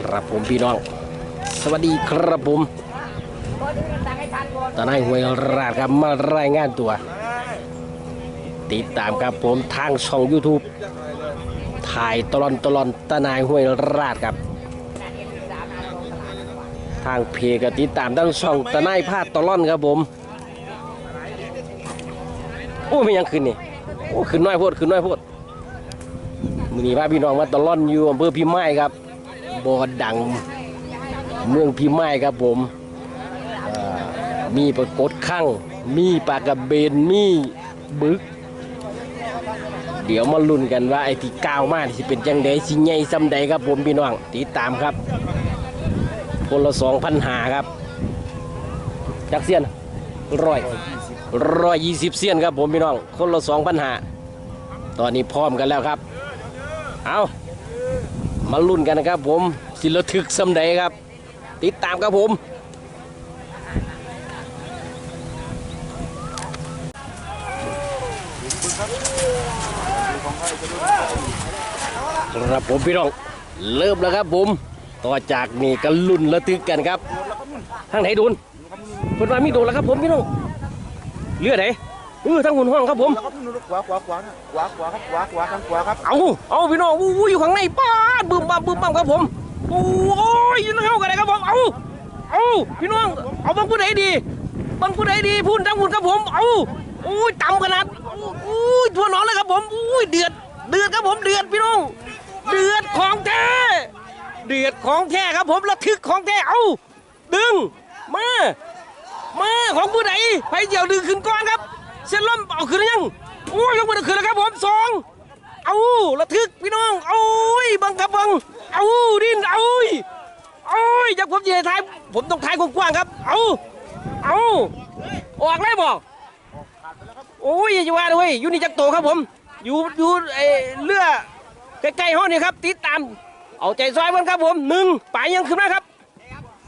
ครับผมพี่น้อง สวัสดีครับผมตอนนี้หวยราดครับมารายงานตัว ติดตามครับผมทางช่อง YouTube ถ่ายตลอนตลอนตนายห้วยราดครับ ทางเพจก็ติดตามทั้งช่องตนายพาดตลอนครับผมโอ้ไม่ยังขึ้นนี่โอ้ขึ้นน้อยโพดขึ้นน้อยโพด มือนี้พาพี่น้องมาตลอนอยู่อำเภอพิมายครับบอดังเมืองพิมายครับผมมีปรากฏข้างมีปลากระเบนมีบึก เดี๋ยวมาลุ้นกันว่าไอ้ที่ก้าวมาที่เป็นจังใดสิใหญ่ซ้ำใดครับผมพี่น้องติดตามครับ คนละสองพันหาครับ จักเสียนร้อยร้อยยี่สิบเสียนครับผมพี่น้อง คนละสองพันหาตอนนี้พร้อมกันแล้วครับ เอามาลุ้นกันนะครับผมสิระทึกซ้ำใดครับ ติดตามครับผมครับผมพี่น้องเริ่มแล้วครับผม ต่อจากนี้ก็ลุ้นระทึกกันครับทางไหนโดนเพิ่นว่ามีโดนแล้วครับผมพี่น้องเลือดไหน เออทั้งหุ่นห้องครับผมแล้วก็นู่นขวาขวาขวาขวาขวาครับขวาขวาข้างขวาครับเอาเอาพี่น้องอู้อู้อยู่ข้างในป้าดบึ้มบั้มบึ้มบั้มครับผมโอ้ยอยืนเข้ากันเลยครับผมเอาเอาพี่น้องเอาบังผู้ใดดีบังผู้ใดดีพูดทั้งหุ่นครับผมเอาโอ้ยต่ำขนาดอู้ยทั่วหนอนเลยครับผมอู้ยเดือดเดือดครับผมเดือดพี่น้องเดือดของแท้เดือดของแท้ครับผมระทึกของแท้เอาดึงมามาของผู้ใดไปเดี่ยวดึงขึ้นก่อนครับ เส้นล่มเอาขึ้นหรือยังโอ้ยยกมือขึ้นแล้วครับผมสองเอาระทึกพี่น้องเอายบังครับบังเอาดินเอายเอายอยากผมจะทายผมต้องทายกว้างๆครับเอาเอาออกเลยบอกโอ้ยอย่าจะว่าเลยเว้ยอยู่นี่จักโตครับผม อยู่อยู่ไอเรือใกล้ๆห้องนี่ครับ ติดตาม เอาใจซอยมันครับผมหนึ่งไปยังขึ้นมาครับ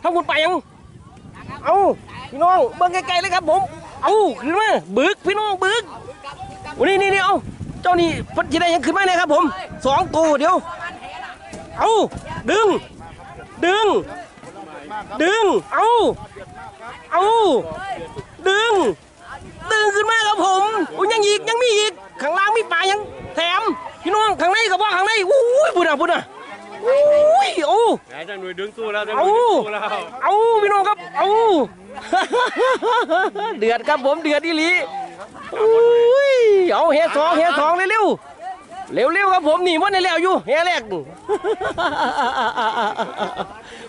ถ้าคุณไปยังเอาพี่น้องเบิ่งไกลๆเลยครับผม เอาขึ้นมาบึกพี่น้องบึกวันนี้นี่นี่เอาเจ้านี่พันธิได้ยังขึ้นมาเนี่ยครับผมสองตัวเดี๋ยว เอาดึง ดึง ดึง เอาเอาดึง ดึงขึ้นมาครับผมอุ้ยยังอีกยังมีอีกข้างล่างมีปลายังแถมพี่น้องข้างในกับว่าข้างในอุ้ยบุญอะบุญอะ อุ้ยโอ้ไหนจังหนุ่ยดึงตู้แล้วจังหเอานุ่ยดึงตู้แล้วเอาพี่น้องครับเอาเดือดครับผมเดือดอีหลีอุ้ยเอาเฮสองเฮสองเร็วๆเร็วๆครับผมนี่มันในแล้วอยู่เฮแรก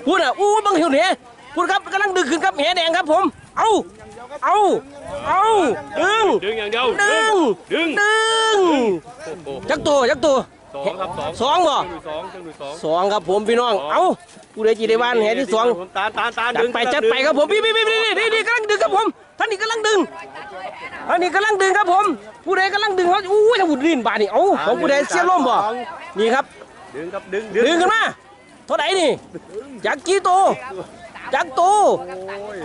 พูดอะอู้บังเหี่ยวเฮพูดครับกำลังดึงขึ้นครับเฮแดงครับผม เอาเอาเอาดึงดึงอย่างเดียวดึงดึงดึงโอ้โหจักตัวจักตัว สองครับสองสองบ่จังหนุ่ยสองจังหนุ่ยสอง สองครับผมพี่น้องเอาผู้ใดจีได้บ้านแห่ที่สองตาลตาลตาลจัดไปจัดไปครับผมพี่พี่พี่พี่นี่นี่กำลังดึงครับผมท่านนี่กำลังดึงท่านนี่กำลังดึงครับผม ผู้ใดกำลังดึงเขาอู้ยถ้าบุดดินบาดนี่เอาของผู้ใดเสียล่มบ่นี่ครับ ดึงครับดึงดึงขึ้นมาเท่าไหร่นี่จากกี่โตวจากโตว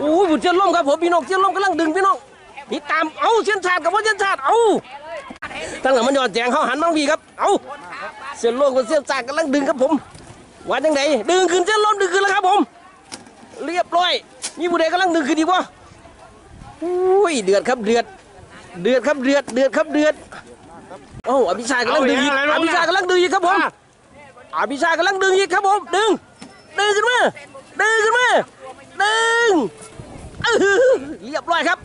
อู้ยบุดเสียล่มครับผมพี่น้องเสียล่มกำลังดึงพี่น้องนี่ตามเอาเสียนชาติกับว่าเสียนชาติเอา ตั้งแต่มันยอดแจงเขาหันมังพี่ครับ เอาเสียนล่มกับเสียนชาติกำลังดึงครับผมว่าจังไหนดึงขึ้นเสียนล่มดึงขึ้นแล้วครับผม เรียบร้อย มีผู้ใดกำลังดึงขึ้นอีกวะอุ้ยเดือดครับเดือด เดือดครับเดือดเดือดครับเดือดโอ้าอภิชายกำลังดึงอีกอภิชายกำลังดึงอีกครับผมอภิชายกำลังดึงอีกครับผม ดึง ดึงขึ้นมาดึงขึ้นมาดึงอื้อหือเรียบร้อยครับ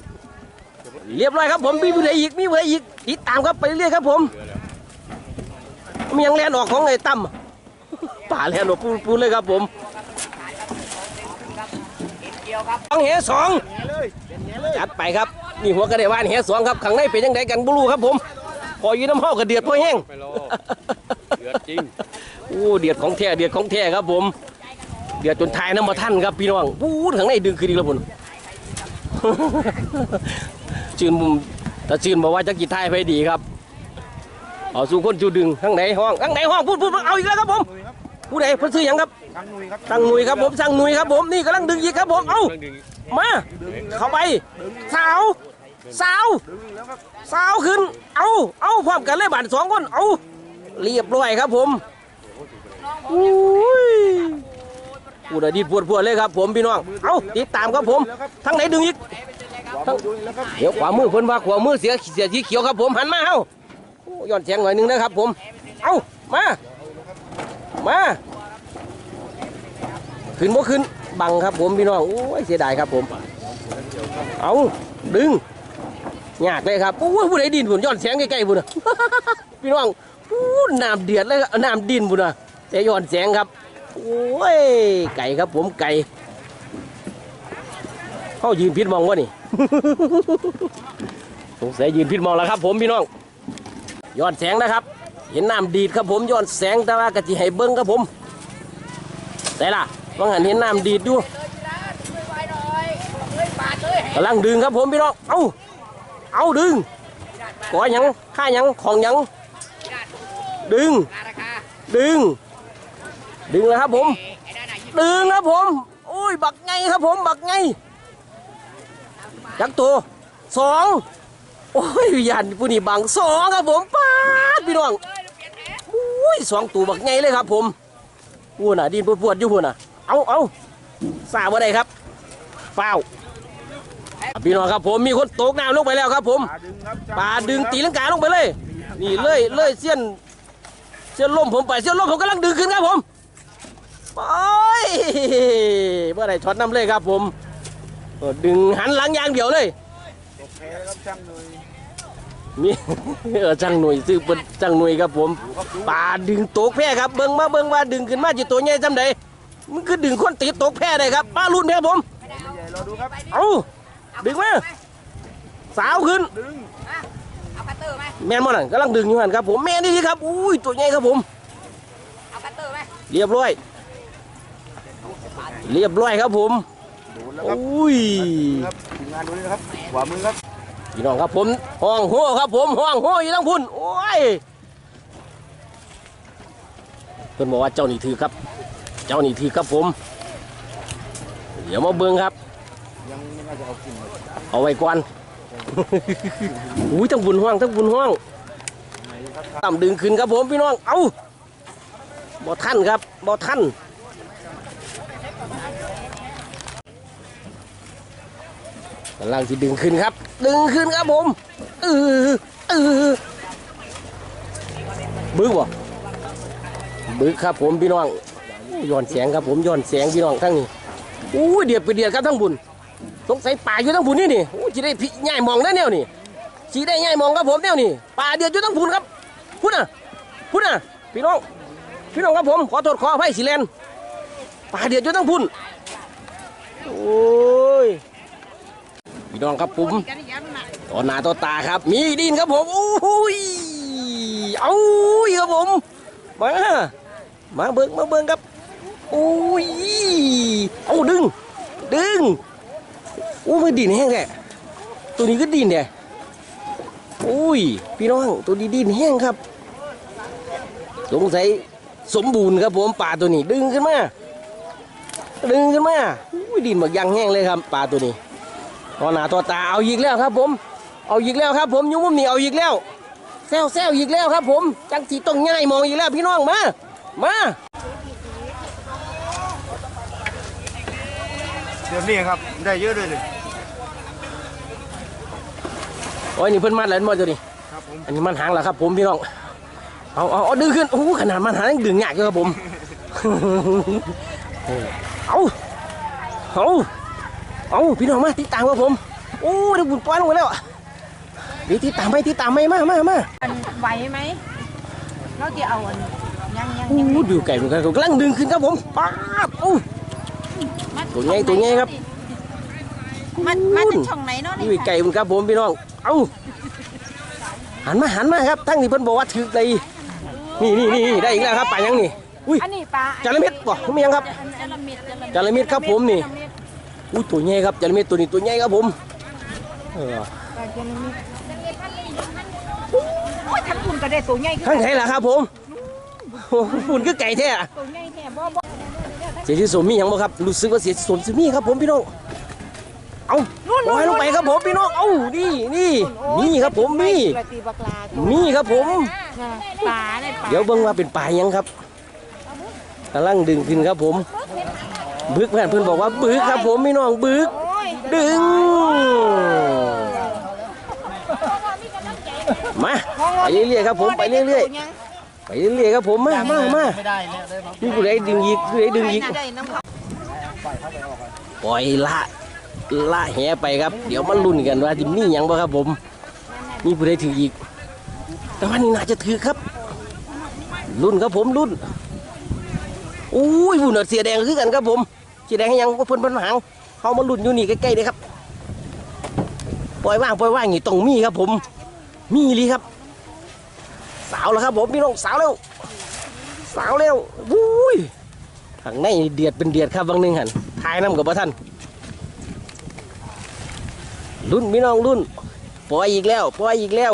เรียบร้อยครับผมมีผู้ใดอีกมีผู้ใดอีกติดตามครับไปเรื่อยๆครับผมมียังแลนออกของไอ้ตั้มป่าแลนออกปูปูเลยครับผมสองเหสองจัดไปครับนี่หัวกระเดวานเหสองครับข้างในเป็นยังไงกันบุรูครับผมพออยืนน้ำเฮากระเดือดพอแห้งไม่รอเดือดจริงโอ้เดือดของแท้เดือดของแท้ครับผมเดือดจนทายน้ำมาท่านครับพี่น้องปูดข้างในดึงขึ้นอีกแล้วผม จืนมุมแต่จืนบอกว่าจะกี่ทายไปดีครับเอาสู่คนจูดึงข้างไหนห้องข้างไหนห้องพูดพูดพูดเอาอีกแล้วครับผมผู้ใดเพิ่นซื้อหยังครับทางหนุ่ยครับสั่งหนุยครับผมสั่งหนุยครับผมนี่กำลังดึงอีกครับผมเอ้าดึงดึงมาเข้าไปสาวสาวสาวขึ้น เอาเอาพร้อมกันเลยบาดสองคนเอาเรียบร้อยครับผมอุ้ยพูดอดีตปวดปวดเลยครับผมพี่น้องเอ้าติดตามครับผมทั้งไหนดึงอีก เดี๋ยวขวามือเพิ่นว่าขวามือเสียเสียสีเขียวครับผมหันมาเอ้าย้อนแสงหน่อยหนึงนะครับผม เอ้ามา มาขึ้นบ่ขึ้นบังครับผมพี่น้องโอ้ยเสียดายครับผม เอาดึงยากเลยครับโอ้ยผู้ใดดินบุญย้อนแสงใกล้ๆบุน่ะพี่น้องอู้น้ำเดือดเลยน้ำดินบุญน่ะแต่ย้อนแสงครับโอ้ยไก่ครับผมไก่ เขายืนพิษมองวะนี่ สงสัยยืนพิษมองแล้วครับ ผมพี่น้องย้อนแสงนะครับ เห็นน้ำดีดครับผมย้อนแสงแต่ว่ากะจิให้เบิ้งครับผมแต่ล่ะว่างหันเห็นน้ำดีดอยู่กำลังดึงครับผมพี่น้องเอาเอาดึงก่อหยังข้าหยังของหยังดึง ดึง ดึงแล้วครับผม ดึงครับผมโอ้ย บักไงครับผม บักไง จักตัวสองโอ้ยยันผู้นี้บังสองครับผมป้าดพี่น้องโอ้ยสองตัวบักไงเลยครับ ผมพูดน่ะดินปวดๆอยู่พูดน่ะเอาเอาสาบ่ไดครับเฝ้าพี่น้องครับผมมีคนตกน้ำลงไปแล้วครับ ผมปลาดึงตีลังกาลงไปเลย นี่เลยเลยเสี้ยนเสี้ยนลมผมไปเสี้ยนลมผมกำลังดึงขึ้นครับผมไปเมื่อไหร่ช็อตน้ำเลยครับผม ดึงหันหลังอย่างเดียวเลยตกแพ้ครับช่างหน่อยมีเออจังหน่วยซื้อเป็นจังหน่วยครับผมดูครับดูปลาดึงตกแพร่ครับเบิ่งมาเบิ่งว่าดึงขึ้นมาจิตัวใหญ่จำใดมันคือดึงคนติดตกแพร่ได้ครับปลาลุ่นแพร่ผมไม่ใหญ่รอดูครับเอาดึงมาสาวขึ้นดึงเอาคัตเตอร์ไหมแม่นบ่นั่นกำลังดึงอยู่หันครับผมแม่นนี่ครับอุ้ยตัวใหญ่ครับผมเอาคัตเตอร์ไหมเรียบร้อย เรียบร้อยครับผมดู แล้วโอครับ้ยครับทีมงานดูนี่นะครับขวามือครับพี่น้องครับผมห้องหัวครับ ผมห้องหัวอยู่ทั้งพุ่นโอ้ยเพิ่นบอกว่าเจ้านี่ถือครับ เจ้านี่ถือครับผม เดี๋ยวมาเบิ่งครับยังไม่น่าจะเอากินเลยเอาไว้ก่อนอุ้ยทั้งบุญห้องทั้งบุญห้องต่ำดึงขึ้นครับผมพี่น้อง เอาบ่ทันครับบ่ทัน กำลังที่ดึงขึ้นครับ ดึงขึ้นครับผมเออเออบึกบ่บึกครับผมพี่น้องย้อนแสงครับผมย้อนแสงพี่น้องทั้งนี้อู้ยเดียดไปเดียดครับทั้งบุญสงสัยป่าอยู่ทั้งผุนนี่นี่โอ้จีได้พี่ง่ายมองได้แนวนี่จีได้ง่ายมองครับผมแนวนี่ป่าเดือดอยู่ทั้งผุนครับพุ่นน่ะพุ่นน่ะพี่น้องพี่น้องครับผมขอโทษขออภัยสิเลนป่าเดือดอยู่ทั้งผุนโอ้ย พี่น้องครับผมกันยันน่ะต่อหน้าต่อตาครับ มีดินครับผมโอ้ยเอาครับผมมามาเบิ้งมาเบิ้งครับโอ้ยเอาดึง ดึงโอ้มันดินแห้งแท้ตัวนี้ก็ดินเนี่ยโอ้ยพี่น้องตัวนี้ดินแห้งครับสงสัยสมบูรณ์ครับผมปลาตัวนี้ดึงขึ้นมาดึงขึ้นมาอุ้ยดินหมดยังแห้งเลยครับปลาตัวนี้ ตอหน้าตัวตาเอาอีกแล้วครับ ผม เอาอีกแล้วครับ ผมอยุ่มุมนี้เอาอีกแล้วแซวแซวอีกแล้วครับ ผมจังสีต้องง่ายมองอีกแล้วพี่น้องมามาเดี๋ยวนี้ครับได้เยอะเลยเลยโอ้ยนี่เพิ่นมัดแล้วมัดตัวนี้ครับผมอันนี้มันหางเหรอครับ ผมพี่น้องเอาเอาเอาดึงขึ้นโอ้โหขนาดมันหางยังดึงยากอยู่ครับผมเอาเอา เอาพี่น้องมาติดตามครับผมโอ้เดี๋ยวบุญปล่อยลงไปแล้วอะนี่ติดตามไหมติดตามไหมมามามามันไหวไหมเราจะเอาอันยังยังโอ้ยังโหดูไก่เหมือนกันกำลังดึงขึ้นครับผมป๊าบโอ้มัดตัวใหญ่ตัวใหญ่ครับมันมันจะช่องไหนเนาะนี่นี่ไก่เหมือนครับผมพี่น้องเอาหันมาหันมาครับทั้งที่เพิ่นบอกว่าถือได้นี่นี่นี่ได้อีกแล้วครับป่ายังนี่อุ้ยอันนี้ปลาจาระเม็ดบ่ไม่ยังครับจาระเม็ดจาระเม็ดครับผมนี่ อุ้ยตัวใหญ่ครับจาระเม็ดตัวนี้ตัวใหญ่ครับผมเออปลาจาระเม็ดโอ้ยทั้งคุณก็ได้ตัวใหญ่ขึ้นข้างไหนล่ะครับผมโอ้โหฝุ่นคือไก่แท้อะตัวใหญ่แค่บ่บ่เสียชีสมมีหยังบ่ครับรู้สึกว่าเสียชีสมสิมีครับผมพี่น้องเอาปล่อยลงไปครับผมพี่น้องเอานี่นี่นี่ครับผมมีปลาตีบักลามีครับผมน่ะปลาได้ปลาเดี๋ยวเบิ่งว่าเป็นปลาหยังครับกำลังดึงขึ้นครับผม บึกเพื่อนเพื่อนบอกว่าบึกครับผมพี่น้องบึก ดึง มาไปเรื่อยๆครับผมไปเรื่อยๆไปเรื่อยๆครับผมมามามามีผู้ใดดึงอีกผู้ใดดึงอีกได้น้ำเขาปล่อยละละแหไปครับ เดี๋ยวมาลุ้นกันว่าจิมีหยังบ่ครับผมมีผู้ใดถืออีก แต่ว่านี่น่าจะถือครับลุ้นครับผมลุ้นอุ้ยบุญเสียแดงคือกันครับผมเสีแดงให้ยังเพิ่นเพิ่นหางเขามาลุ้นอยู่นี่ใกล้ๆเลยครับ ปล่อยว่างปล่อยว่างนี่ต้องมีครับ ผม มีลีครับ สาวแล้วครับ ผมพี่น้องสาวเร็วสาวเร็ววุ้ยข้างในเดือดเป็นเดือดครับบางหนึงหันทายน้ำกับพระท่านรุ่นพี่น้องรุ่น ปล่อยอีกแล้ว ปล่อยอีกแล้ว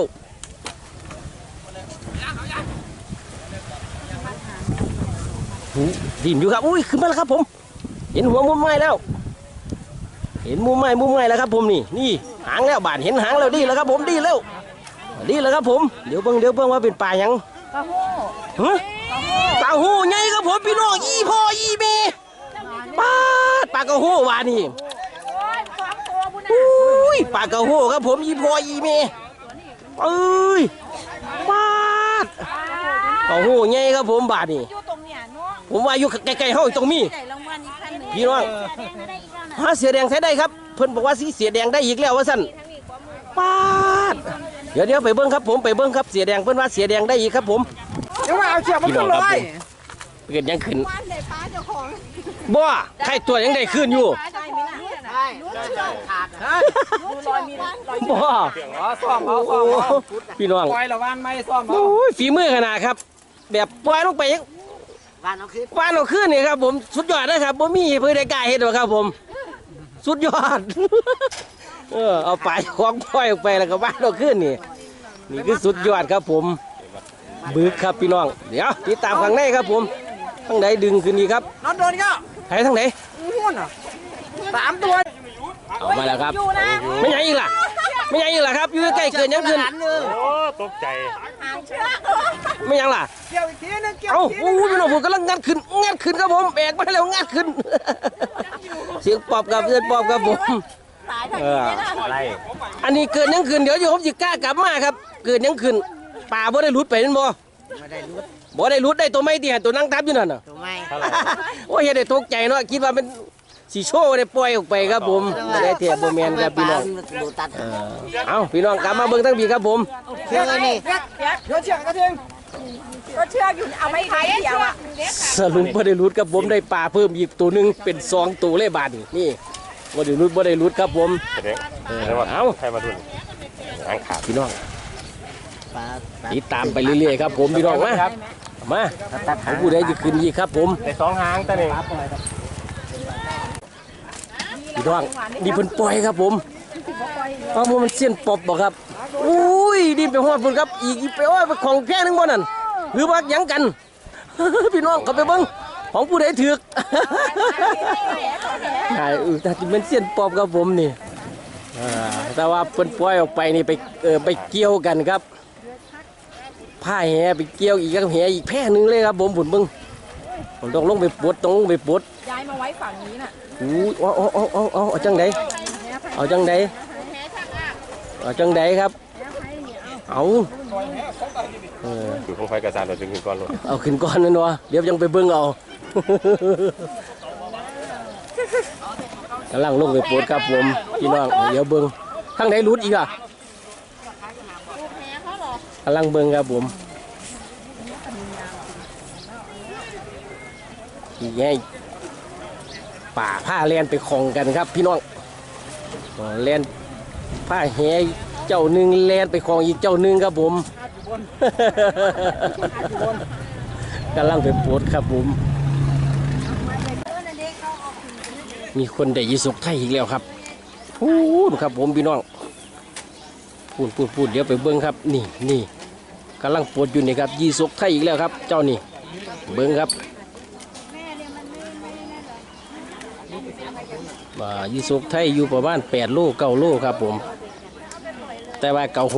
หูดินอยู่ครับ อุ้ยขึ้นมาแล้วครับผม เห็นหัวมุมไม้แล้ว เห็นมุมไม้มุมไม้แล้วครับ ผมนี่ นี่หางแล้วบานเห็นหางแล้วดีแล้วครับ ผมดีแล้วดีแล้วครับผม เดี๋ยวเบิ่งเดี๋ยวเบิ่งว่าเป็นปลาหยังปลาหูฮะปลาหูไงครับผมพี่น้องอีพ่ออีเมปลาดปลากระโหวานี่อุ้ยปลากระโหครับผมอีพ่ออีเมเอ้ยปลาดกระโหไงครับผมบาดนี่อยู่ตรงเนี้ยเนาะผมว่าอยู่ใกล้ๆเฮาตรงนี้ พี่น้องฮะเสียแดงใช้ได้ครับ เพิ่นบอกว่าสีเสียแดงได้อีกแล้วว่าสั่นปาดเดี๋ยวเดี๋ยวไปเบิ้งครับผมไปเบิ้งครับเสียแดงเพิ่นว่าเสียแดงได้อีกครับผมเดี๋ยวมาเอาเชือกมาพี่น้ขึ้องนครับเลผยมเกิดยังขึ้นวันได้ปลาเจ้าของบ่ใครตัวยังได้ขึ้นอยู่ได้ไหมล่ะได้ได้ขาดดูรอยมีรอยบ่อ๋อซ่อมเอาโอ้ซ่อมเอาพี่น้องปล่อยละวันไม่ซ่อมเอาโอ้ยฝีมือขนาดครับ แบบปล่อยลงไปยัง วันเอาขึ้นวานเอาขึ้นนี่ครับผมสุดยอดนะครับบ่มีเพื่อได้กล้าเฮ็ดหรอกครับผม สุดยอด เออเอาปลาของปล่อยออกไปแล้วก็วานเอาขึ้นนี่ นี่คือสุดยอดครับผมบึกครับพี่น้อง เดี๋ยวติดตามข้างในครับผมทางไหนดึงขึ้นนี่ครับนอนโดนก็ไหนทางไหนหุ้นอะสามตัวเอามาแล้วครับ ไม่ใหญ่อีกล่ะ ไม่ใหญ่อีกล่ะครับอยู่ใกล้ๆเกินยังขึ้นโอ้ตกใจ ไม่ยังล่ะเกี่ยวอีกทีนึงเกี่ยวเอ้าอีกทีโอ้โหพี่น้องผมกำลังงัดขึ้นงัดขึ้นครับผมแบกมาแล้วงัดขึ้น เสียงปอบกับเสียงปอบครับผมเอออะไรอันนี้เกิดยังขึ้นเดี๋ยวอยู่ผมจะกล้ากลับมาครับ เกิดยังขึ้นป่าบ่ได้รุดไปนั่นบ่บ่ได้รุดได้ตัวไม่ตีหันตัวนั่งทับอยู่นั่นน่ะถูกไหมโอ้ยเฮ็ดได้ตกใจเนาะคิดว่าเป็น สีโชว์ได้ปล่อยออกไปครับผมบ่ได้เทียบบ่แม่นครับพี่น้องดูตัดเออเอาพี่น้องกลับมาเบิ่งทั้งปีครับผม เชื่อนี่เดี๋ยวเชือกกระเทียมก็เชื่ออยู่เอาไม่ใครเดียวอะสรุปบ่ได้รุดครับผมได้ปลาเพิ่มอีกตัวหนึงเป็นสองตัวเลยบาดนี่นี่บ่ได้รุดบ่ได้รุดครับผมแสดงเออแสดงว่าเอาใครมาดุนหางขาดพี่น้องติดตามไปเรื่อยๆครับผมพี่น้องมามาเอาผู้ใดจะขึ้นอีกครับผมในสองหางแต่หนึ่งพี่ น้องนี่เพิ่นปล่อยครับผมเอาว่ามันเส้นปอบบ่ครับอุ้ยดินไปฮอดพุ่นครับ อีกอีกไปโอ้ยไปของแค่นึงบ่นั่นหรือว่าหยังกัน พี่น้องเข้าไปเบิ่งของผู้ใดถือกใช่เออแต่ที่มันเส้นปอบครับผมนี่อ่าแต่ว่าเพิ่นปล่อยออกไปนี่ไปเออไปเกี่ยวกันครับผ้าแหไปเกี่ยวอีกกับแหอีกแพร่หนึงเลยครับผมผุนเบิ่งผมต้องลงไปปลดต้องลงไปปลดย้ายมาไว้ฝั่งนี้น่ะ อู้เอาเอาเอาเอาเอาเอาจังไดเอาจังไดเอาจังไดครับ เอาเอออยู่ของไฟกระซานเราถึงขึ้นก่อนเลยเอาขึ้นก่อนนั่นวะเดี๋ยวยังไปเบิ่งเอากำลังลงไปปวดครับผมพี่น้องเดี๋ยวเบิ่งทางไหนรุดอีกอะกำลังเบิ่งครับผมอีไง ป่าผ้าแลนไปของกันครับ พี่น้องแลนผ้าแหเจ้าหนึ่งแลนไปของอีกเจ้าหนึ่งครับผมกำลังไปปวดครับผมมีคนได้ยิสุกไทยอีกแล้วครับพูดครับผมพี่น้องพูดพูดพูดเดี๋ยวไปเบิ้งครับ นี่นี่กำลังปวดอยู่นี่ครับยีสุกไทยอีกแล้วครับ เจ้านี่เบิ้งครับว่า ยีสกไทยอยู่ประมาณ8โลเก้าโลครับผม แต่ว่าเกาโฮ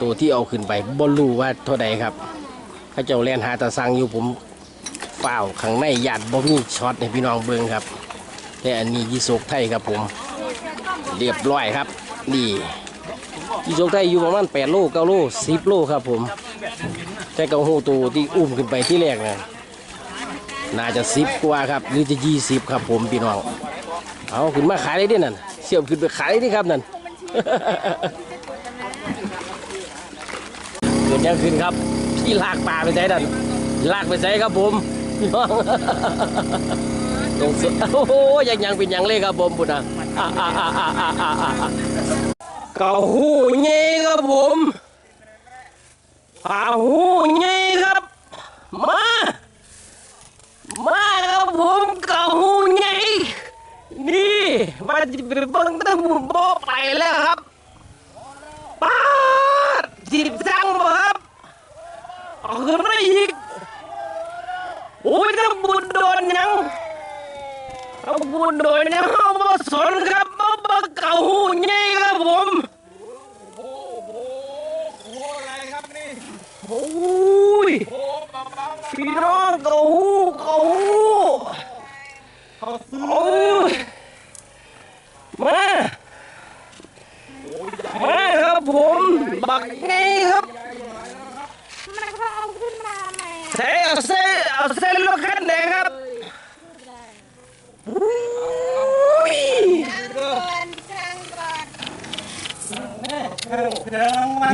ตัวที่เอาขึ้นไปบอลูว่าเท่าใดครับเขาเจ้าแลนหาตาสังอยู่ผมเปล่าข้างในญาติบ่มีช็อตให้พี่น้องเบิ่งครับ แต่อันนี้ยีโศกไทยครับผม เรียบร้อยครับนี่ยีโศกไทยอยู่ประมาณ8โล9โล10โลครับผม แต่เกระหูตัวที่อุ้มขึ้นไปที่แรกนะน่าจะ10กว่าครับ หรือจะ20ครับผมพี่น้อง เอาขึ้นมาขายได้ด้วยนั่นเสียบขึ้นไปขายได้ครับนั่นเกิดยังขึ้นครับพี่ลากปลาไปใช้นั่นลากไปใช้ครับผมพี่น้องตรงสุดโอ้โหยังยังเป็นยังเลยครับผมบุญนะอ่าอ่าอ่าอ่าอ่าอ่าอ่าเกาหูเงี้ครับผมปลาหูเงี้ครับมามาครับผมเกาหู เงี้นี่มาจะไปเบิ้งตั้งมุมโบไปแล้วครับป้าดจีบจังบ่ครับเอาขึ้นมาอีกโอ้ยถ้าบุญโดนยังเอาบุญโดนยังเอามาสนครับมาบักเก่าหูใหญ่ครับผมโอ้ยพี่น้องเก่าหูเก่าหูโอ้ย มามาครับผมบักไงครับมันก็เอาขึ้นมาไหมเซ่เอาเซ่เอาเซ่ลูกคันไหนครับอุ้ยเกินกลางก่อน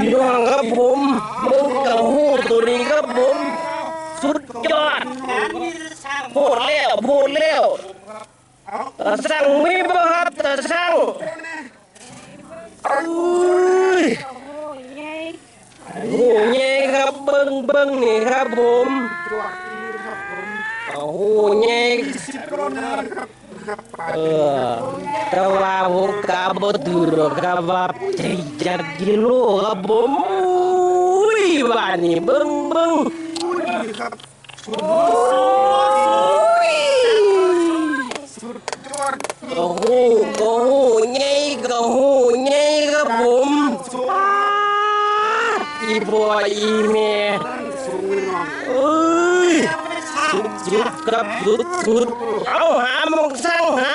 พี่น้องครับผมมึงกับหูตัวนี้ครับผม สุดยอดพูดแล้วพูดแล้วแต่สั่งมีบ่ครับ แต่สั่งอุ้ยโอ้ยไงโอ้โหเย่ครับเบิ้งเบิ้งนี่ครับผมโอ้โหเย่เออแต่ว่าผมกาบถือหรอกครับว่าใจจัดกิโลครับผมอุ้ยบ้านนี่เบิ้งเบิ้งโอ้ย โอ้โหโอ้โหเย่โอ้โหเย่ครับผมอีบัวอีเมเอ้ยสุดสุดครับสุดสุดเอาหามองสร้างหา